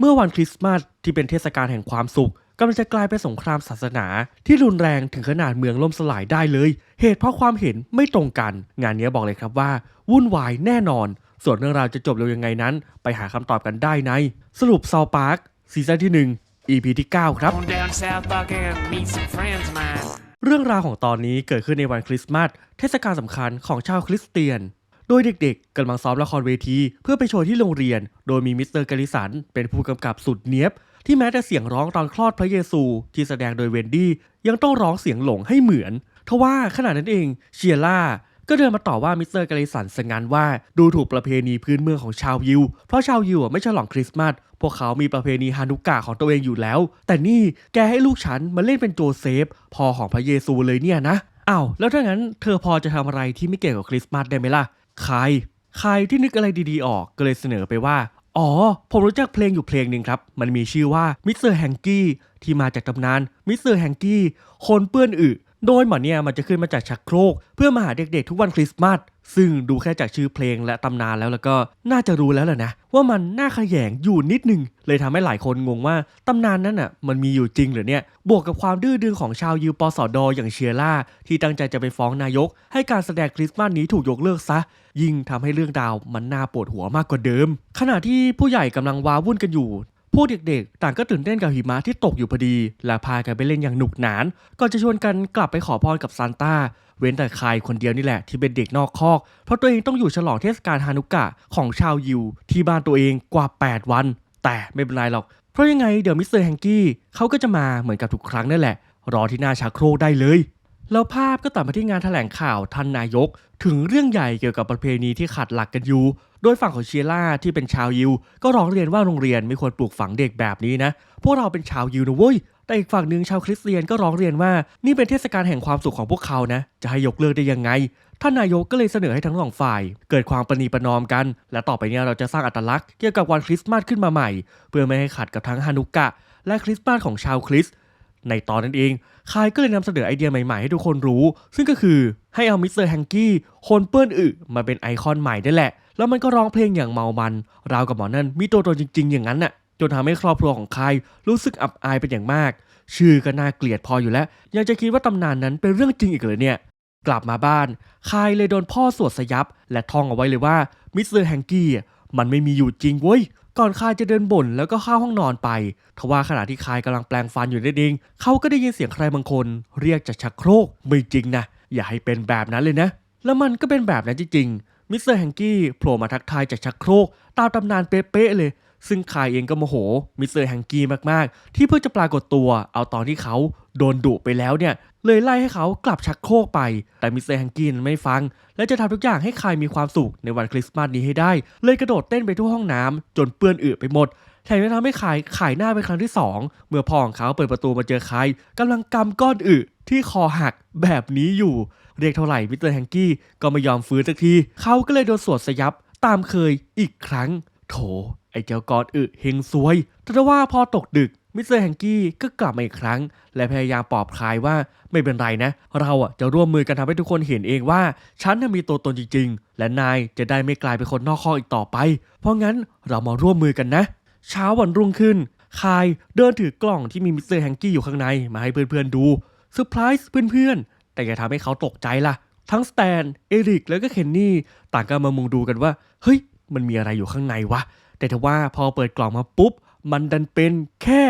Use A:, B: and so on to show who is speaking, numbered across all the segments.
A: เมื่อวันคริสต์มาสที่เป็นเทศกาลแห่งความสุขกำลังจะกลายเป็นสงครามศาสนา ที่รุนแรงถึงขนาดเมืองล่มสลายได้เลย เหตุเพราะความเห็นไม่ตรงกัน งานนี้บอกเลยครับว่า วุ่นวายแน่นอน ส่วนเรื่องราวจะจบเร็วยังไงนั้น ไปหาคำตอบกันได้ใน สรุปซาวปาร์คซีซั่นที่ 1 EP ที่ 9 ครับ เรื่องราวของตอนนี้เกิดขึ้นในวันคริสต์มาสเทศกาลสำคัญของชาวคริสเตียน โดยเด็กๆกำลังซ้อมละครเวที เพื่อไปโชว์ที่โรงเรียน โดยมีมิสเตอร์กาลิสันเป็นผู้กำกับสุดเนี้ยบ ที่แม้แต่เสียงร้องตอนคลอดพระเยซูที่แสดงโดยเวนดี้ยังต้องร้องเสียงหลงให้เหมือนทว่าขณะนั้นเองเชียร่าก็เดินมาต่อว่ามิสเตอร์กาลิสันสงันว่าดูถูกประเพณีพื้นเมืองของชาวยิว เพราะชาวยิวไม่ฉลองคริสต์มาสพวกเขามีประเพณีฮานุกะของตัวเองอยู่แล้ว แต่นี่แกให้ลูกฉันมาเล่นเป็นโจเซฟพ่อของพระเยซูเลยเนี่ยนะอ้าวแล้วถ้างั้นเธอพอจะทำอะไรที่ไม่เกี่ยวกับคริสต์มาสได้ไหมล่ะ ครใครที่นึกอะไรดีๆออกก็เลยเสนอไปว่า อ๋อ ผมรู้จักเพลงอยู่เพลงหนึ่งครับ มันมีชื่อว่ามิสเตอร์แฮงกี้ที่มาจากตำนานมิสเตอร์แฮงกี้คนเปื้อนอึโดยหมอเนี่ยมันจะขึ้นมาจากชักโครก เพื่อมาหาเด็กๆทุกวันคริสต์มาส ซึ่งดูแค่จากชื่อเพลงและตำนานแล้วแล้วก็น่าจะรู้แล้วแหละนะ ว่ามันน่าขยงอยู่นิดนึง เลยทำให้หลายคนงงว่าตำนานนั้นอะมันมีอยู่จริงหรือเนี่ย บวกกับความดื้อดึงของชาวยิวปสอดอย่างเชียร่า ที่ตั้งใจจะไปฟ้องนายก ให้การแสดงคริสต์มาสนี้ถูกยกเลิกซะ ยิ่งทำให้เรื่องราวมันน่าปวดหัวมากกว่าเดิม ขณะที่ผู้ใหญ่กำลังว้าวุ่นกันอยู่ พวกเด็กๆ ต่างก็ตื่นเต้นกับหิมะที่ตกอยู่พอดี และพากันไปเล่นอย่างหนุกหนานก่อนจะชวนกันกลับไปขอพรกับซานต้า เว้นแต่ใครคนเดียวนี่แหละที่เป็นเด็กนอกคอก เพราะตัวเองต้องอยู่ฉลองเทศกาลฮานุกะของชาวยิว ที่บ้านตัวเองกว่า 8 วัน แต่ไม่เป็นไรหรอก เพราะยังไงเดี๋ยวมิสเตอร์แฮงกี้เขาก็จะมาเหมือนกับทุกครั้งนั่นแหละ รอที่หน้าชักโครกได้เลย แล้วภาพก็ตัดมาที่งานแถลงข่าวท่านนายก ถึงเรื่องใหญ่เกี่ยวกับประเพณีที่ขัดหลักกันอยู่ โดยฝั่งของเชียร่าที่เป็นชาวยิว ก็ร้องเรียนว่าโรงเรียนไม่ควรปลูกฝังเด็กแบบนี้นะ พวกเราเป็นชาวยิวนะเว้ย แต่อีกฝั่งหนึ่งชาวคริสเตียนก็ร้องเรียนว่านี่เป็นเทศกาลแห่งความสุขของพวกเขานะ จะให้ยกเลิกได้ยังไง ท่านนายกก็เลยเสนอให้ทั้งสองฝ่าย เกิดความประนีประนอมกัน และต่อไปนี้เราจะสร้างอัตลักษณ์เกี่ยวกับวันคริสต์มาสขึ้นมาใหม่ เพื่อไม่ให้ขัดกับทั้งฮานุกะและคริสต์มาสของชาวคริสต์ ในตอนนั้นเอง คายก็เลยนำเสนอไอเดียใหม่ๆให้ทุกคนรู้ ซึ่งก็คือให้เอามิสเตอร์แฮงกี้คนเปื้อนอึมาเป็นไอคอนใหม่ได้แหละ แล้วมันก็ร้องเพลงอย่างเมามัน ราวกับหมอนั่นมีตัวตนจริง ๆ อย่างนั้นน่ะจนทำให้ครอบครัวของคายรู้สึกอับอายเป็นอย่างมาก ชื่อก็น่าเกลียดพออยู่แล้ว ยังจะคิดว่าตำนานนั้นเป็นเรื่องจริงอีกเหรอเนี่ย กลับมาบ้านคายเลยโดนพ่อสวดสยับ และท่องเอาไว้เลยว่ามิสเตอร์แฮงกี้มันไม่มีอยู่จริงเว้ย ก่อนคายจะเดินบ่นแล้วก็เข้าห้องนอนไป ทว่าขณะที่คายกำลังแปลงฟันอยู่นั่นเองเขาก็ได้ยินเสียงใครบางคน เรียกจากชักโครกไม่จริงนะ อย่าให้เป็นแบบนั้นเลยนะ แล้วมันก็เป็นแบบนั้นจริงๆมิสเตอร์แฮงกี้โผล่มาทักทายจากชักโครกตามตำนานเป๊ะๆเลย ซึ่งคายเองก็โมโหมิสเตอร์แฮงกี้มากๆ ที่เพิ่งจะปรากฏตัว เอาตอนที่เขาโดนดุไปแล้วเนี่ย เลยไล่ให้เขากลับชักโครกไป แต่มิสเตอร์แฮงกี้นั้นไม่ฟัง และจะทำทุกอย่างให้คายมีความสุขในวันคริสต์มาสนี้ให้ได้ เลยกระโดดเต้นไปทั่วห้องน้ำจนเปื้อนอึไปหมดแถมยังทำให้ขายขายหน้าเป็นครั้งที่สองเมื่อพ่อของเขาเปิดประตูมาเจอใครกำลังกำก้อนอึที่คอหักแบบนี้อยู่ เรียกเท่าไหร่มิสเตอร์แฮงกี้ก็ไม่ยอมฟื้นสักทีเขาก็เลยโดนสวดสยับตามเคยอีกครั้ง โถ ไอ้เจ้าก้อนอึเฮงซวยแต่ว่าพอตกดึก มิสเตอร์แฮงกี้ก็กลับมาอีกครั้ง และพยายามปลอบคลายว่าไม่เป็นไรนะ เราอะจะร่วมมือกันทำให้ทุกคนเห็นเองว่า ฉันน่ะมีตัวตนจริง ๆ และนายจะได้ไม่กลายเป็นคนนอกข้ออีกต่อไป เพราะงั้นเรามาร่วมมือกันนะ เช้าวันรุ่งขึ้นคายเดินถือกล่องที่มีมิสเตอร์แฮงกี้อยู่ข้างในมาให้เพื่อนๆดูเซอร์ไพรส์เพื่อนๆ แต่อย่าทำให้เขาตกใจล่ะ ทั้งสแตน เอริก แล้วก็เคนนี่ ต่างก็มามุงดูกันว่า เฮ้ย มันมีอะไรอยู่ข้างในวะ แต่ทว่าพอเปิดกล่องมาปุ๊บ มันดันเป็นแค่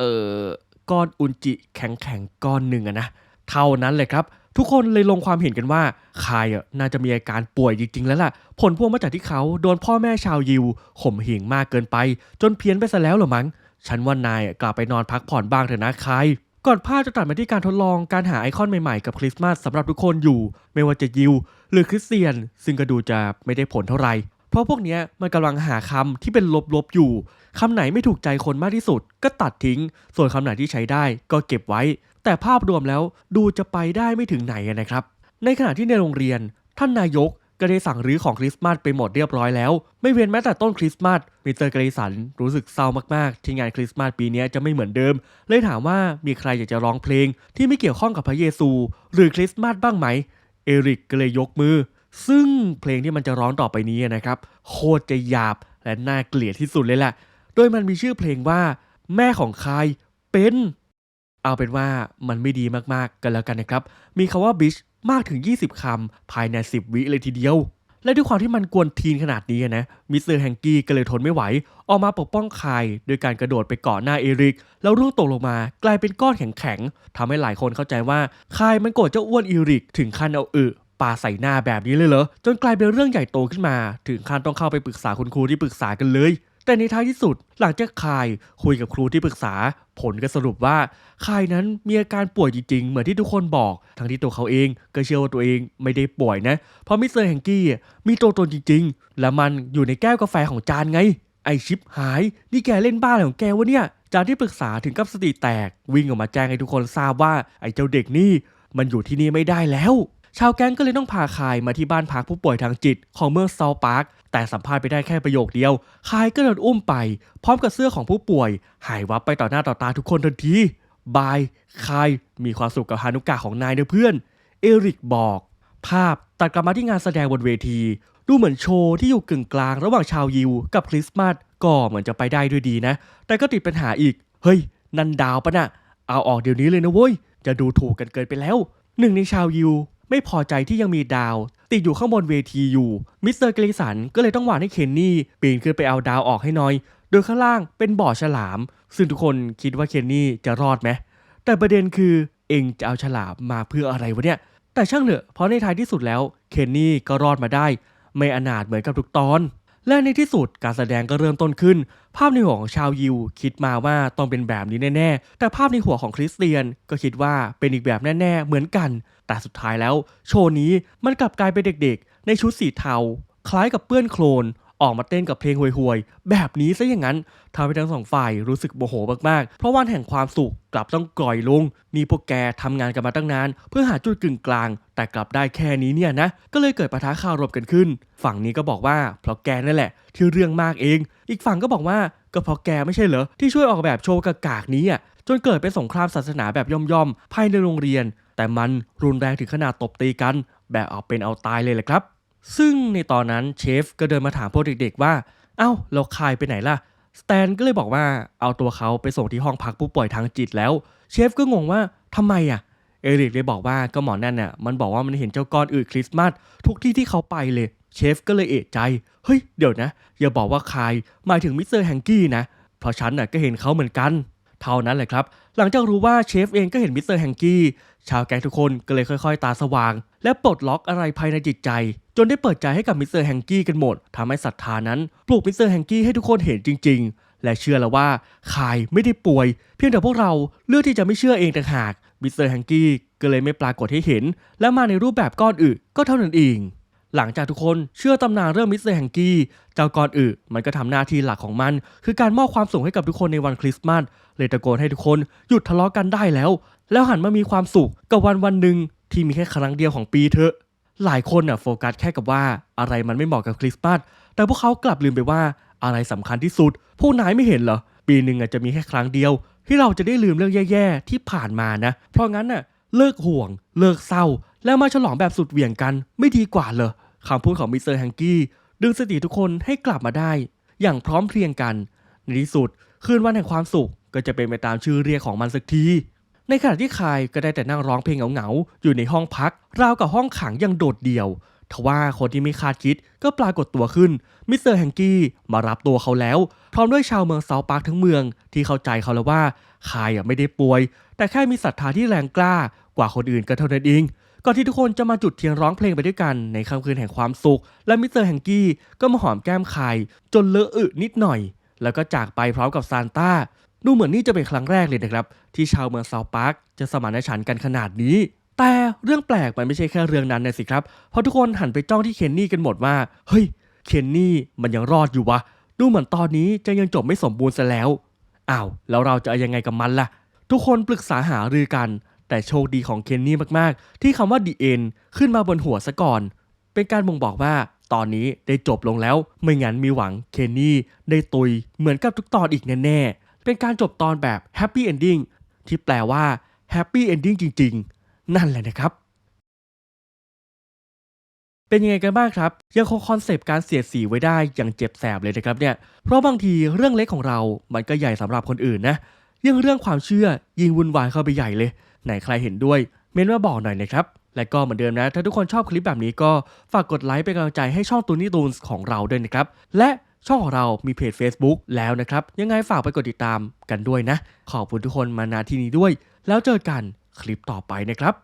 A: เอ่อก้อนอุนจิแข็งๆก้อนหนึ่งอะนะเท่านั้นเลยครับ ทุกคนเลยลงความเห็นกันว่าคายอะน่าจะมีอาการป่วยจริงๆแล้วล่ะ ผลพวงมาจากที่เขาโดนพ่อแม่ชาวยิวข่มเหงมากเกินไป จนเพี้ยนไปซะแล้วหรอมั้งฉันว่านายกลับไปนอนพักผ่อนบ้างเถอะนะคายก่อนภาพจะตัดมาที่การทดลองการหาไอคอนใหม่ๆกับคริสต์มาสสำหรับทุกคนอยู่ ไม่ว่าจะยิว หรือคริสเตียน ซึ่งก็ดูจะไม่ได้ผลเท่าไหร่ เพราะพวกเนี้ยมันกำลังหาคำที่เป็นลบๆอยู่คำไหนไม่ถูกใจคนมากที่สุด ก็ตัดทิ้ง ส่วนคำไหนที่ใช้ได้ก็เก็บไว้ แต่ภาพรวมแล้วดูจะไปได้ไม่ถึงไหนนะครับ ในขณะที่ในโรงเรียน ท่านนายกก็ได้สั่งรื้อของคริสต์มาสไปหมดเรียบร้อยแล้ว ไม่เว้นแม้แต่ต้นคริสต์มาสมิสเตอร์เกรสันรู้สึกเศร้ามากๆ ที่งานคริสต์มาสปีนี้จะไม่เหมือนเดิม เลยถามว่ามีใครอยากจะร้องเพลงที่ไม่เกี่ยวข้องกับพระเยซู หรือคริสต์มาสบ้างไหม เอริกก็เลยยกมือ ซึ่งเพลงที่มันจะร้องต่อไปนี้นะครับ โคตรจะหยาบและน่าเกลียดที่สุดเลยแหละ โดยมันมีชื่อเพลงว่า แม่ของใครเป็น เอาเป็นว่ามันไม่ดีมากๆกันแล้วกันนะครับ มีคำว่า bitch มากถึง 20 คำภายใน 10 วิเลยทีเดียว และด้วยความที่มันกวนทีนขนาดนี้นะมิสเตอร์แฮงกี้ก็เลยทนไม่ไหว ออกมาปกป้องคายโดยการกระโดดไปเกาะหน้าเอริก แล้วร่วงตกลงมากลายเป็นก้อนแข็งๆทำให้หลายคนเข้าใจว่าคายมันโกรธเจ้าอ้วนเอริกถึงขั้นเอาอึ ปาใส่หน้าแบบนี้เลยเหรอ จนกลายเป็นเรื่องใหญ่โตขึ้นมา ถึงขั้นต้องเข้าไปปรึกษาคุณครูที่ปรึกษากันเลย แต่ในท้ายที่สุดหลังจากคายคุยกับครูที่ปรึกษา ผลก็สรุปว่าคายนั้นมีอาการป่วยจริงๆ เหมือนที่ทุกคนบอก ทั้งที่ตัวเขาเองก็เชื่อว่าตัวเองไม่ได้ป่วยนะ เพราะมิสเตอร์แฮงกี้มีตัวตนจริง ๆ และมันอยู่ในแก้วกาแฟของจานไง ไอชิปหาย นี่แกเล่นบ้าอะไรของแกวะเนี่ยจานที่ปรึกษาถึงกับสติแตก วิ่งออกมาแจ้งให้ทุกคนทราบว่าไอเจ้าเด็กนี่มันอยู่ที่นี่ไม่ได้แล้ว ชาวแก๊งก็เลยต้องพาคายมาที่บ้านพักผู้ป่วยทางจิตของเมืองเซาปาร์คแต่สัมภาษณ์ไปได้แค่ประโยคเดียว คายก็โดนอุ้มไป พร้อมกับเสื้อของผู้ป่วย หายวับไปต่อหน้าต่อตาทุกคนทันทีบายคายมีความสุขกับฮานุกะของนายนะเพื่อน เอริกบอก ภาพตัดกลับมาที่งานแสดงบนเวที ดูเหมือนโชว์ที่อยู่กึ่งกลางระหว่างชาวยิวกับคริสต์มาสก็เหมือนจะไปได้ด้วยดีนะ แต่ก็ติดปัญหาอีก เฮ้ย นันดาวปะน่ะเอาออกเดี๋ยวนี้เลยนะเว้ย จะดูถูกกันเกินไปแล้ว หนึ่งในชาวยิว ไม่พอใจที่ยังมีดาว ติดอยู่ข้างบนเวทีอยู่มิสเตอร์เกรสันก็เลยต้องวานให้เคนนี่ปีนขึ้นไปเอาดาวออกให้หน้อย โดยข้างล่างเป็นบ่อฉลาม ซึ่งทุกคนคิดว่าเคนนี่จะรอดไหมแต่ประเด็นคือเองจะเอาฉลามมาเพื่ออะไรวะเนี่ย แต่ช่างเถอะเพราะในท้ายที่สุดแล้วเคนนี่ก็รอดมาได้ ไม่อนาถเหมือนกับทุกตอน และในที่สุดการแสดงก็เริ่มต้นขึ้น ภาพในหัวของชาวยิว คิดมาว่าต้องเป็นแบบนี้แน่ๆ แต่ภาพในหัวของคริสเตียนก็คิดว่าเป็นอีกแบบแน่ๆ เหมือนกัน แต่สุดท้ายแล้ว โชว์นี้มันกลับกลายเป็นเด็กๆ ในชุดสีเทา คล้ายกับเปื้อนโคลน ออกมาเต้นกับเพลงห่วยๆ แบบนี้ซะอย่างนั้นทำให้ทั้งสองฝ่ายรู้สึกโมโหมากๆ เพราะวันแห่งความสุขกลับต้องกล่อยลง นี่พวกแกทำงานกันมาตั้งนาน เพื่อหาจุดกึ่งกลาง แต่กลับได้แค่นี้เนี่ยนะ ก็เลยเกิดปะทะคารมกันขึ้น ฝั่งนี้ก็บอกว่าเพราะแกนั่นแหละ ที่เรื่องมากเอง อีกฝั่งก็บอกว่าก็เพราะแกไม่ใช่เหรอที่ช่วยออกแบบโชว์กากๆนี้อะจนเกิดเป็นสงครามศาสนาแบบย่อมๆภายในโรงเรียน แต่มันรุนแรงถึงขนาดตบตีกัน แบบเอาเป็นเอาตายเลยแหละครับ ซึ่งในตอนนั้นเชฟก็เดินมาถามพวกเด็กๆว่า เอ้าเราคายไปไหนล่ะ สแตนก็เลยบอกว่าเอาตัวเขาไปส่งที่ห้องพักผู้ป่วยทางจิตแล้ว เชฟก็งงว่าทำไมอะ เอริกเลยบอกว่าก็หมอนั่นน่ะมันบอกว่ามันเห็นเจ้าก้อนอืดคริสต์มาสทุกที่ที่เขาไปเลย เชฟก็เลยเอะใจ เฮ้ยเดี๋ยวนะ อย่าบอกว่าคายหมายถึงมิสเตอร์แฮงกี้นะ เพราะฉันน่ะก็เห็นเขาเหมือนกัน เท่านั้นแหละครับ หลังจากรู้ว่าเชฟเองก็เห็นมิสเตอร์แฮงกี้ ชาวแก๊งทุกคนก็เลยค่อย ๆ ตาสว่าง และปลดล็อกอะไรภายในจิตใจ นได้เปิดใจให้กับมิสเตอร์แฮงกี้กันหมดทำให้ศรัทธานั้น ปลุกมิสเตอร์แฮงกี้ให้ทุกคนเห็นจริง ๆ และเชื่อแล้วว่าคายไม่ได้ป่วย เพียงแต่พวกเราเลือกที่จะไม่เชื่อเองต่างหากมิสเตอร์แฮงกี้ก็เลยไม่ปรากฏให้เห็น และมาในรูปแบบก้อนอึก็เท่านั้นเองหลังจากทุกคนเชื่อตำนานเรื่องมิสเตอร์แฮงกี้ เจ้ากอนอึมันก็ทำหน้าที่หลักของมัน คือการมอบความสุขให้กับทุกคนในวันคริสต์มาสเลยตะโกนให้ทุกคนหยุดทะเลาะกันได้แล้ว แล้วหันมามีความสุขกับวันวันหนึ่งที่มีแค่ครั้งเดียวของปีเถอะ หลายคนน่ะโฟกัสแค่กับว่าอะไรมันไม่เหมาะกับคริสต์มาสแต่พวกเขากลับลืมไปว่าอะไรสำคัญที่สุดพวกนายไม่เห็นเหรอ ปีหนึ่งอาจจะมีแค่ครั้งเดียว ที่เราจะได้ลืมเรื่องแย่ๆที่ผ่านมานะ เพราะงั้นน่ะเลิกห่วง เลิกเศร้า แล้วมาฉลองแบบสุดเหวี่ยงกันไม่ดีกว่าเหรอคำพูดของมิสเตอร์แฮงกี้ดึงสติทุกคนให้กลับมาได้ อย่างพร้อมเพรียงกัน ในที่สุดคืนวันแห่งความสุขก็จะเป็นไปตามชื่อเรียกของมันสักที ในขณะที่คายก็ได้แต่นั่งร้องเพลงเหงาๆ อยู่ในห้องพัก ราวกับห้องขังยังโดดเดี่ยว ทว่าคนที่ไม่คาดคิดก็ปรากฏตัวขึ้น มิสเตอร์แฮงกี้มารับตัวเขาแล้ว พร้อมด้วยชาวเมืองเซาปาร์คทั้งเมืองที่เข้าใจเขาแล้วว่าคายไม่ได้ป่วย แต่แค่มีศรัทธาที่แรงกล้ากว่าคนอื่นก็เท่านั้นเองก่อนที่ทุกคนจะมาจุดเทียนร้องเพลงไปด้วยกันในค่ำคืนแห่งความสุข และมิสเตอร์แฮงกี้ก็มาหอมแก้มคายจนเลอะอึนิดหน่อย แล้วก็จากไปพร้อมกับซานต้า ดูเหมือนนี่จะเป็นครั้งแรกเลยนะครับ ที่ชาวเมืองเซาท์ปาร์คจะสมานฉันท์กันขนาดนี้ แต่เรื่องแปลกมันไม่ใช่แค่เรื่องนั้นนะสิครับ เพราะทุกคนหันไปจ้องที่เคนนี่กันหมดว่า เฮ้ย เคนนี่มันยังรอดอยู่วะ ดูเหมือนตอนนี้จะยังจบไม่สมบูรณ์ซะแล้ว อ้าว แล้วเราจะยังไงกับมันล่ะ ทุกคนปรึกษาหารือกัน แต่โชคดีของเคนนี่มากๆ ที่คำว่าดีเอ็นขึ้นมาบนหัวซะก่อน เป็นการบ่งบอกว่าตอนนี้ได้จบลงแล้ว ไม่งั้นมีหวังเคนนี่ได้ตุยเหมือนกับทุกตอนอีกแน่ๆ เป็นการจบตอนแบบแฮปปี้เอนดิ้งที่แปลว่าแ a ปปี้เอนดิ้งจริง ๆ นั่นแหละนะครับ เป็นยังไงกันบ้างครับ ยังคงคอนเซปต์การเสียดสีไว้ได้อย่างเจ็บแสบเลยนะครับเนี่ย เพราะบางทีเรื่องเล็กของเรา มันก็ใหญ่สำหรับคนอื่นนะยิ่งเรื่องความเชื่อยิ่งวุ่นวายเข้าไปใหญ่เลย ไหนใครเห็นด้วย เม้นมาบอกหน่อยนะครับ และก็เหมือนเดิมนะ ถ้าทุกคนชอบคลิปแบบนี้ก็ฝากกดไลค์เป็นกำลังใจให้ช่องตูนี่ตูนของเราด้วยนะครับ และ ช่องของเรามีเพจ Facebook แล้วนะครับ ยังไงฝากไปกดติดตามกันด้วยนะ ขอบคุณทุกคนมานาที่นี้ด้วย แล้วเจอกันคลิปต่อไปนะครับ